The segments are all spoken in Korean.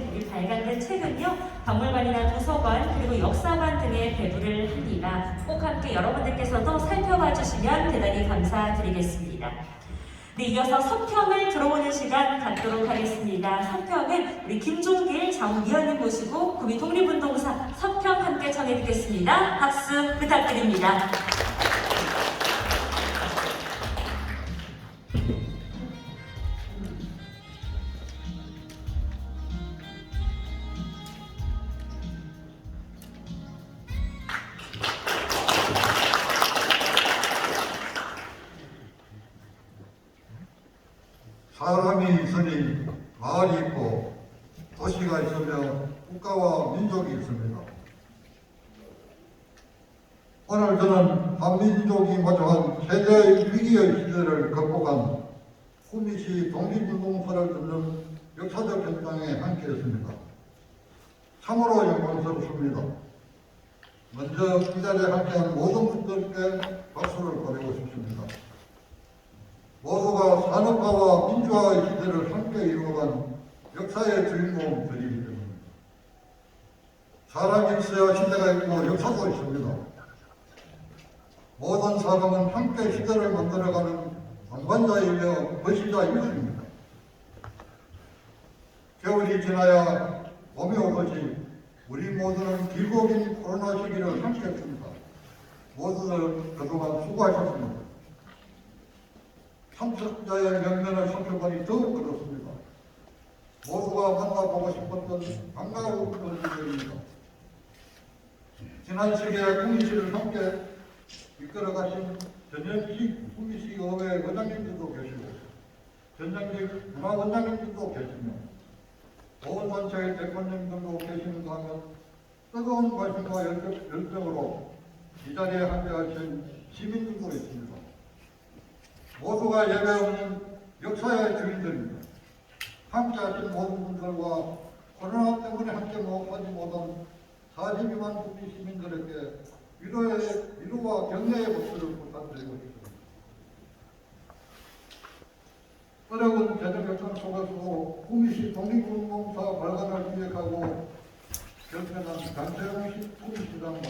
우리 발간된 책은요 박물관이나 도서관 그리고 역사관 등에 배부를 합니다. 꼭 함께 여러분들께서도 살펴봐 주시면 대단히 감사드리겠습니다. 네, 이어서 서평을 들어보는 시간 갖도록 하겠습니다. 서평은 우리 김종길 장위원님 모시고 구미 독립운동사 서평 함께 청해 듣겠습니다. 박수 부탁드립니다. 사람이 있으니 마을이 있고 도시가 있으며 국가와 민족이 있습니다. 오늘 저는 한민족이 마주한 세계의 위기의 시대를 극복한 후미시 독립운동사를 듣는 역사적 현장에 함께했습니다. 참으로 영광스럽습니다. 먼저 이 자리에 함께한 모든 분들께 박수를 보내고 싶습니다. 모두가 산업화와 민주화의 시대를 함께 이루어간 역사의 주인공들이기 때문입니다. 사람이 있어야 시대가 있고 역사도 있습니다. 모든 사람은 함께 시대를 만들어가는 방관자이며 거시자이십니다. 겨울이 지나야 봄이 오듯이 우리 모두는 길고 긴 코로나 시기를 함께 했습니다. 모두들 그동안 수고하셨습니다. 참석자의 명면을 살펴보니 더욱 그렇습니다. 모두가 만나보고 싶었던 반가운 분들입니다. 지난 시기에 국민시를 함께 이끌어가신 전현식 국민시 의회 원장님들도 계시고 전장직 문화원장님들도 계시며 보훈단체의 대표님들도 계시는가 하면 뜨거운 관심과 열정, 열정으로 이 자리에 함께하신 시민들도 있습니다. 모두가 예외 없는 역사의 주인들입니다. 함께 하신 모든 분들과 코로나 때문에 함께 하지 못한 42만 국민 시민들에게 위로의, 위로와 격려의 목소리를 부탁드리고 싶습니다. 어려운 재정 결정 속에서도 국민시 독립운동사 발간을 기획하고 결정한 강세웅 국민시장과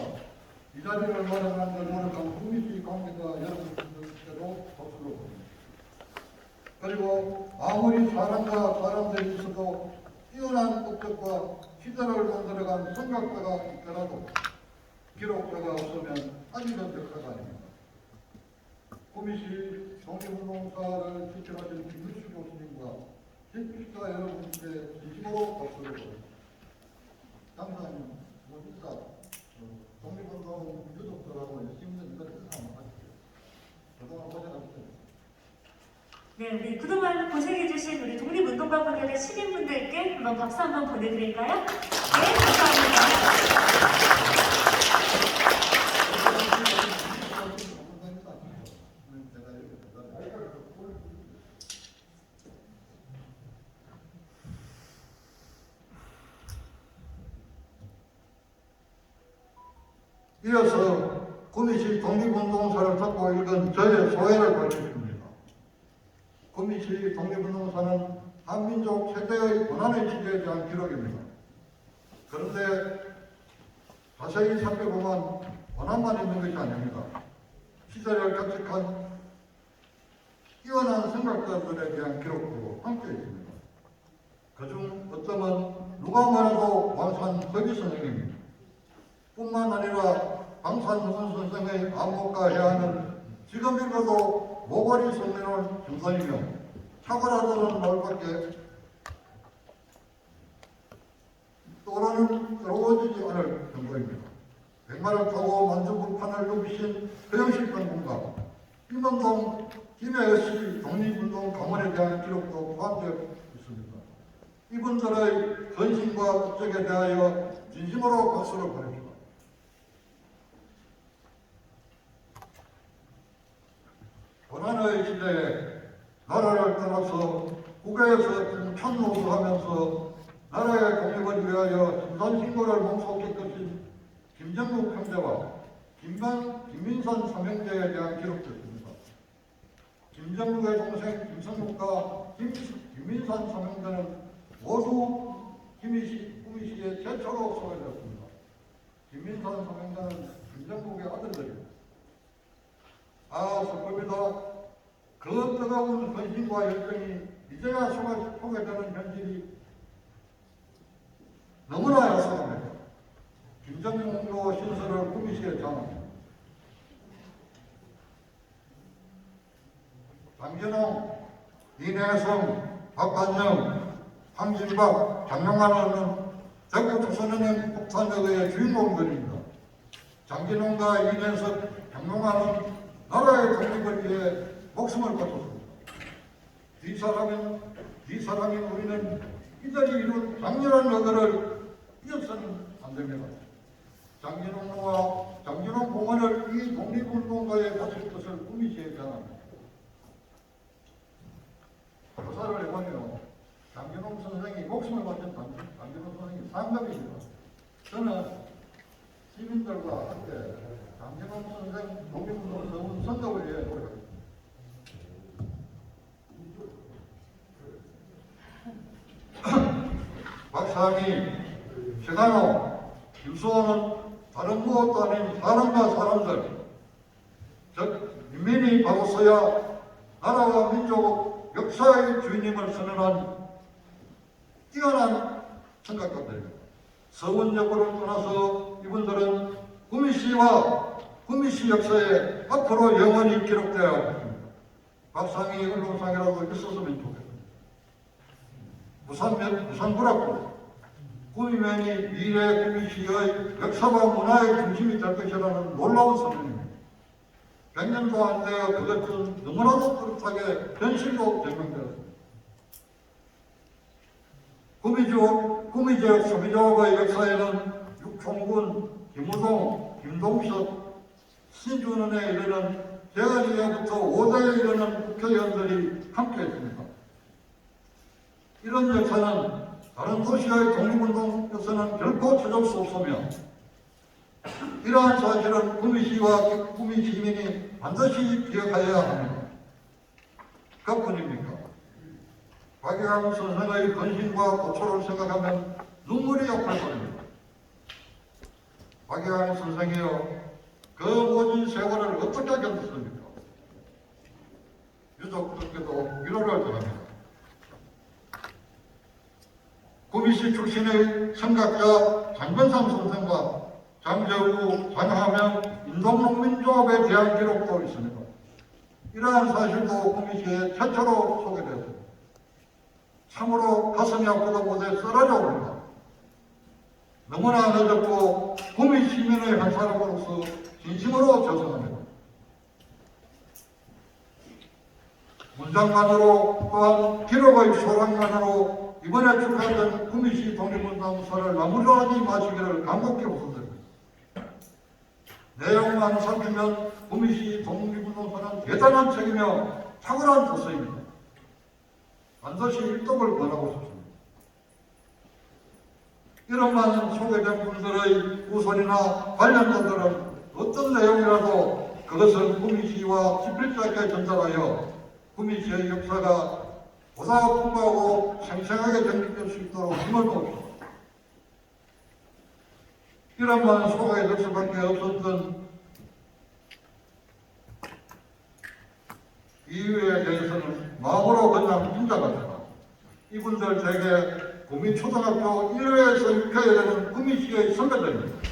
이 자리를 마련한 데 노력한 국민시 관계자 여러분 들께도 박수를 보냅니다. 그리고 아무리 사람과 사람들이 있어도 뛰어난 업적과 시대를 만들어간 생각자가 있더라도 기록자가 없으면 아직은 역사가 아닙니다. 구미시 독립운동사를 지켜하신 김규식 교수님과 실기자 여러분께 진심으로 박수를 보냅니다. 감사합니다. 뭐 인사, 어, 독립운동 유족들하고 열심히 이걸 인사 하십시오. 그동안 고생하셨습니다. 네, 우리 그동안 고생해주신 우리 독립운동가분들의 시민분들께 한번 박수 한번 보내드릴까요? 네, 감사합니다. 이어서 구미시 독립운동사를 듣고 읽은 저의 소회를 밝히십니다. 구미시 독립운동사는 한민족 최대의 고난의 시대에 대한 기록입니다. 그런데 자세히 살펴보면 고난만 있는 것이 아닙니다. 시대를 captik한 뛰어난 생각자들에 대한 기록도 함께 있습니다. 그중 어쩌면 누가 말해도 왕산 허기 선생입니다. 뿐만 아니라 방산훈 선생의 안목과 해안은 지금 읽어도 모거리 성내는 정선이며 차고라드는 말밖에 떠오르는 떠오르지 않을 정도입니다. 백마를 타고 만주불판을 누비신 허영식 장군과 김원동, 김혜씨 독립운동 가문에 대한 기록도 포함되어 있습니다. 이분들의 헌신과 업적에 대하여 진심으로 박수를 보냅니다. 고 시대에 나라를 떠나서 국외에서 천노수하면서 나라의 독립을 위하여 심산신고를 몸속에 끝인 김정국 형제와 김만, 김민선 삼형제에 대한 기록도 있습니다. 김정국의 동생 김성국과 김, 김민선 삼형제는 모두 김희시, 구미시에 최초로 소개되었습니다. 김민선 사명자는 김정국의 아들들입니다. 아, 슬픕니다. 그 뜨거운 헌신과 열정이 이제야 소개, 소개되는 현실이 너무나 야속합니다. 김정국로 신설을 구미시에 전합니다. 장진홍, 이내성, 박관영, 황진박, 장영환은 대구 조선은행 폭탄의 주인공들입니다. 장진홍과 이내석, 장영환은 나라의 독립을 위해 목숨을 바쳤습니다. 이 사람은 이 사람인 우리는 이들이 이룬 강렬한 의거를 잊어서는 안 됩니다. 장진홍과 장진홍 공원을 이 독립운동가에 바칠 것을 꾸미시에 전합니다. 조사를 해보면 장진홍 선생이 목숨을 바친 장- 장진홍 선생이 상급입니다. 저는 시민들과 함께 장진홍 선생 독립운동 서운 선덕을 위해 노력합니다. 박사님, 최강호, 김수호는 다른 무엇도 아닌 사람과 사람들, 즉 민민이 바로서야 나라와 민족 역사의 주인임을 선언한 뛰어난 생각가들입니다. 서원적으로 떠나서 이분들은 구미시와 구미시 역사에 앞으로 영원히 기록되어야 합니다. 밥상이 언론상이라도 있었으면 좋겠습니다. 부산 불합구 구미면이 미래 구미시의 역사와 문화의 중심이 될 것이라는 놀라운 선언입니다. 100년도 안 되어 그것은 너무나도 뚜렷하게 현실로 증명되었습니다. 구미지역, 구미지역 소비지역의 역사에는 육총군, 김우동, 김동석, 신준원에 이르는 대가리에부터 5대에 이르는 국회의원들이 함께했습니다. 이런 역사는 다른 도시의 독립운동에서는 결코 찾을 수 없으며 이러한 사실은 구미시와 구미 시민이 반드시 기억하여야 합니다. 그뿐입니까? 박영환 선생의 헌신과 고초를 생각하면 눈물이 앞을 보입니다. 박영환 선생이여, 그 모진 세월을 어떻게 견뎠습니까? 유족들께도 위로를 전합니다. 구미시 출신의 성각자 장건삼 선생과 장재우, 장하명, 인동농민조합에 대한 기록도 있습니다. 이러한 사실도 구미시에 최초로 소개되었습니다. 참으로 가슴이 아프다 못해 쓰러져 옵니다. 너무나 늦었고 구미 시민의 한 사람으로서 진심으로 죄송합니다. 문장만으로 또한 기록의 소랑만으로 이번에 축하했던 구미시 독립운동사를 나무라하지 마시기를 간곡히 호소드립니다. 내용만 살피면 구미시 독립운동사는 대단한 책이며 탁월한 도서입니다. 반드시 일독을 권하고 싶습니다. 많은 소개된 분들의 후손이나 관련자들은 어떤 내용이라도 그것을 구미시와 집필자에게 전달하여 구미시의 역사가 보다 풍부하고 생생하게 전개될 수 있도록 힘을 모읍시다. 이런 많은 소가에 될 수밖에 없었던 이유에 대해서는 마음으로 그냥 인정합니다. 이분들 대개 구미초등학교 1회에서 6회에 되는 구미시의 선배들입니다.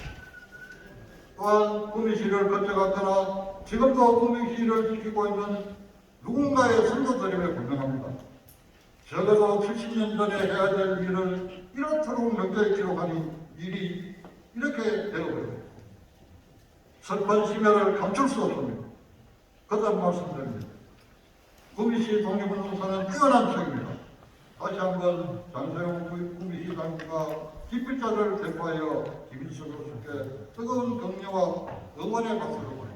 또한 구미시를 거쳐갔거나 지금도 구미시를 지키고 있는 누군가의 선조들임에 분명합니다. 적어도 70년 전에 해야 될 일을 이렇도록 명쾌히 기록하니 일이 이렇게 되어버립니다. 슬픈 심혈을 감출 수 없습니다. 그다음 말씀드립니다. 구미시 독립운동사는 뛰어난 책입니다. 다시 한번 장세용 구미시 당국과 기필자를 대표하여 김인수 교수께 뜨거운 격려와 응원의 박수를 보냅니다.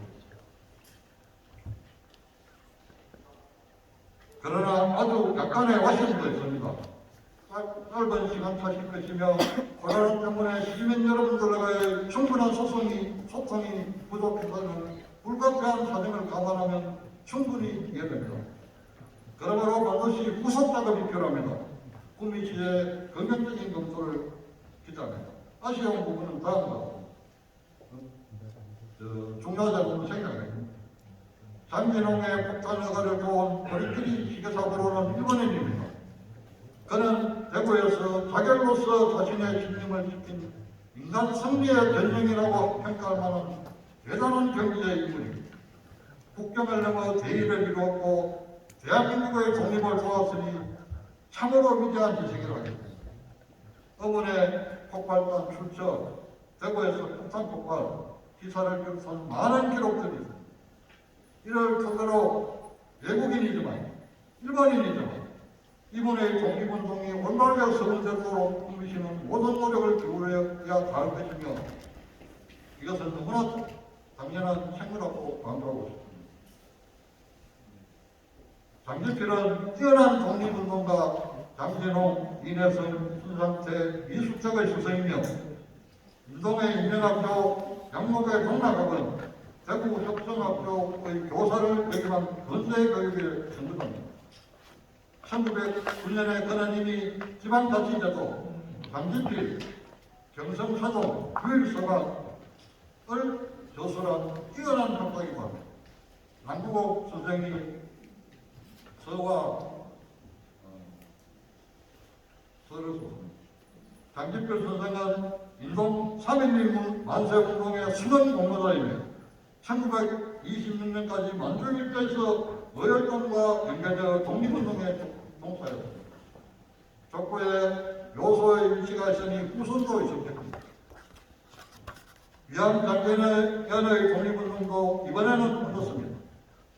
그러나 아주 약간의 와심도 있습니다. 짧- 짧은 시간 탓일 것이며 코로나 때문에 시민 여러분들과의 충분한 소송이, 소통이 부족해서는 불가피한 사정을 감안하면 충분히 이해됩니다. 그러므로 반드시 후속 작업이 필요합니다. 구미 시의 긍정적인 검토를 기자합니다. 아쉬운 부분은 다음과 같습니다. 저, 중요하다고 생각합니다. 장진홍의 폭탄 허가를 도온 머리끼리 시계사고로는 일본인입니다. 그는 대구에서 자결로서 자신의 신념을 지킨 인간 승리의 전형이라고 평가할 만한 대단한 경제의 인물입니다. 국경을 넘어 대의를 이루었고 대한민국의 독립을 도왔으니 참으로 위대한 지식이라고 했습니다. 어머니의 폭발단 출처, 대구에서 폭탄 폭발, 기사를 비롯한 많은 기록들이 있습니다. 이를 토대로 외국인이지만 일본인이지만 이번의 독립운동이 올바르게 성공되도록 국민시는 모든 노력을 기울여야 할 것이며 이것은 너무나 당연한 책무라고 강조하고 싶습니다. 장기필은 뛰어난 독립운동가 장진홍, 이내성, 순상태, 이숙적의 스승이며 인동의 인명학교, 양목의 동락학은 대구 협성학교의 교사를 역임한 건대 교육의 전문가입니다. 1909년에 그는 이미 지방자치제도, 장진필, 경성사동, 규일서각을 조설한 뛰어난 합니다. 남국옥 선생이 서와 어, 서를. 장진필 선생은 인동 3.1민 만세운동의 수건 공로자이며 1926년까지 만주 일대에서 의열동과 연계되어 독립운동에 동사했습니다. 족구에 요소의 위치가 있으니 후손도 있었겠습니다. 위암 장군의 연의 독립운동도 이번에는 없었습니다.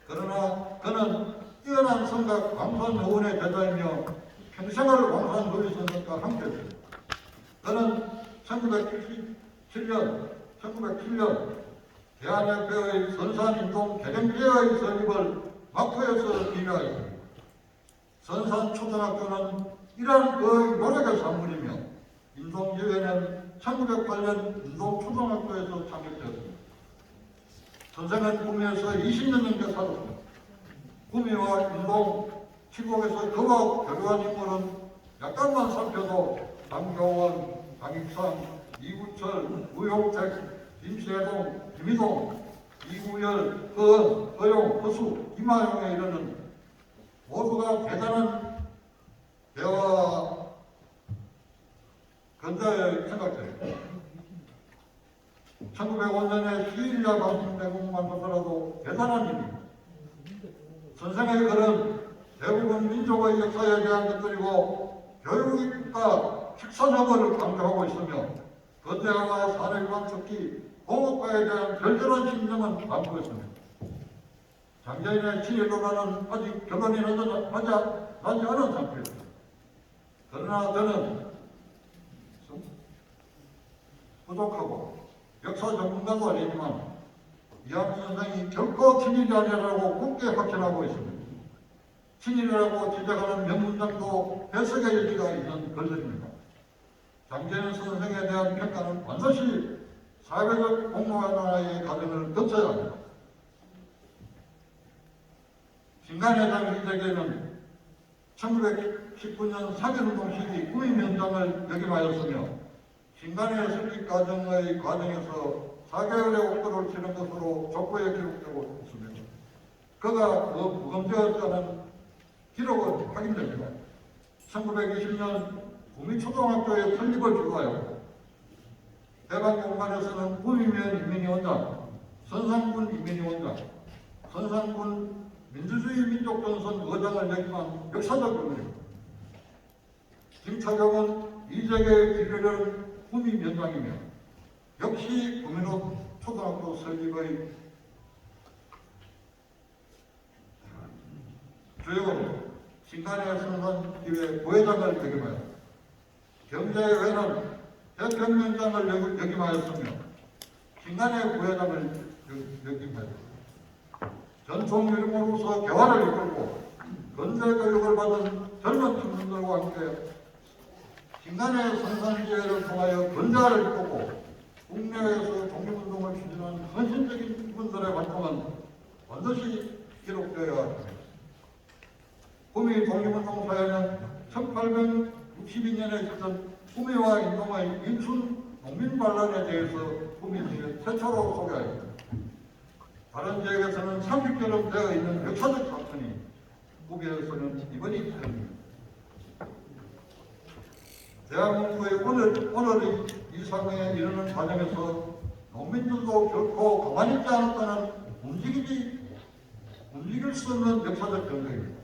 그러나 그는 뛰어난 성각 광산 의원의 대자이며 평생을 광산 노리선생과 함께했습니다. 그는 1977년, 1907년 대한협회의 선산인동 개정제의 설립을 마포에서 기획하였습니다. 선산초등학교는 이러한 그의 노력의 산물이며 인동제회는 1908년 인동초등학교에서 창립되었습니다. 선생은 구미에서 20년 넘게 살았습니다. 구미와 인동, 칠곡에서 그와 교류한 인물은 약간만 살펴도 장교원, 장익상, 이구철, 우용택, 김세동, 김희동, 이구열, 허은, 허용, 허수, 이마용에 이르는 모두가 대단한 대화 근자에 생각돼요. 1905년에 시일야 방송 대국만 보더라도 대단한 일입니다. 선생의 글은 대부분 민족의 역사에 대한 것들이고 교육과 식사적을 강조하고 있으며 거대화와 산업관 특히 공업화에 대한 절절한 담고 있습니다. 장자인의 시일로라는 아직 결론이 나지 않은 상태입니다. 그러나 저는 좀 부족하고 역사 전문가도 아니지만 이학주 선생이 결코 친일이 아니라고 굳게 확신하고 있습니다. 친일이라고 지적하는 명문장도 해석의 여지가 있는 글들입니다. 장재현 선생에 대한 평가는 반드시 사회적 공무원의 과정을 거쳐야 합니다. 신간회장 이재계는 1919년 3.1운동 시기 구임위원장을 역임하였으며 신간의 설립 과정의 과정에서 4개월의 옥도를 치는 것으로 족보에 기록되고 있습니다. 그가 그 무검지였다는 기록은 확인됩니다. 1920년 구미초등학교의 설립을 주도하였고 대방공간에서는 구미면 인민위원장, 선상군 인민위원장, 선상군 민주주의 민족전선 의장을 역임한 역사적 인물입니다. 김차경은 이재계의 기류를 구미위원장이며 역시 구민호 초등학교 설립의 주역으로 신간의 선선 기회 부회장을 역임하여 경제회는 역- 역임하였으며 신간의 부회장을 역- 역임하였습니다. 전통 유림으로서 개화를 이끌고 근대 교육을 받은 젊은 청년들과 함께 신간의 선선기회를 통하여 근대화를 이끌고 국내에서 독립운동을 추진한 헌신적인 분들의 활동은 반드시 기록되어야 합니다. 구미 독립운동 사회는 62년에 있었던 구미와 인동의 인순 농민 반란에 대해서 구미시에 최초로 소개하였습니다. 다른 지역에서는 30개로 되어 있는 역사적 사건이 구미에서는 이번이 처음입니다. 대한민국의 오늘, 오늘의 이 상황에 이르는 과정에서 농민들도 결코 가만히 있지 않았다는 움직이지, 움직일 수 없는 역사적 전쟁입니다.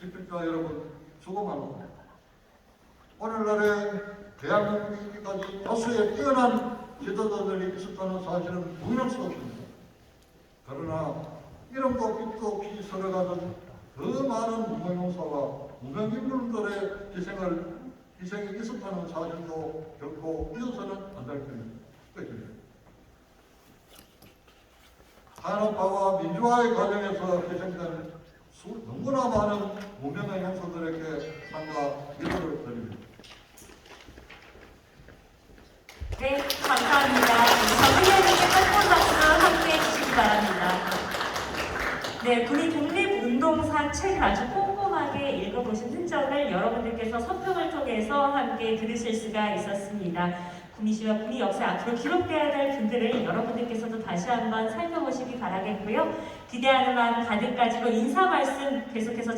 시청자 여러분, 수고 많습니다. 오늘날에 대한민국까지 다수의 뛰어난 지도자들이 있었다는 사실은 부인할 수 없습니다. 그러나 이름도 빛도 없이 서러가던 더 많은 무명용사와 무명인물들의 희생을 희생이 있었다는 사실도 결코 잊어서는 안 될 것입니다. 산업화와 민주화의 과정에서 희생된 수, 너무나 많은 무명의 형사들에게 상과 기도를 드립니다. 네, 감사합니다. 정의연에게 한번 박수 함께 해주시기 바랍니다. 네, 군이 독립운동사 책을 아주 꼼꼼하게 읽어보신 흔적을 여러분들께서 서평을 통해서 함께 들으실 수가 있었습니다. 구미시와 군이 역사 앞으로 기록되어야 될 분들을 여러분들께서도 다시 한번 살펴보시기 바라겠고요. 기대하는 마음 가득 가지고 인사 말씀 계속해서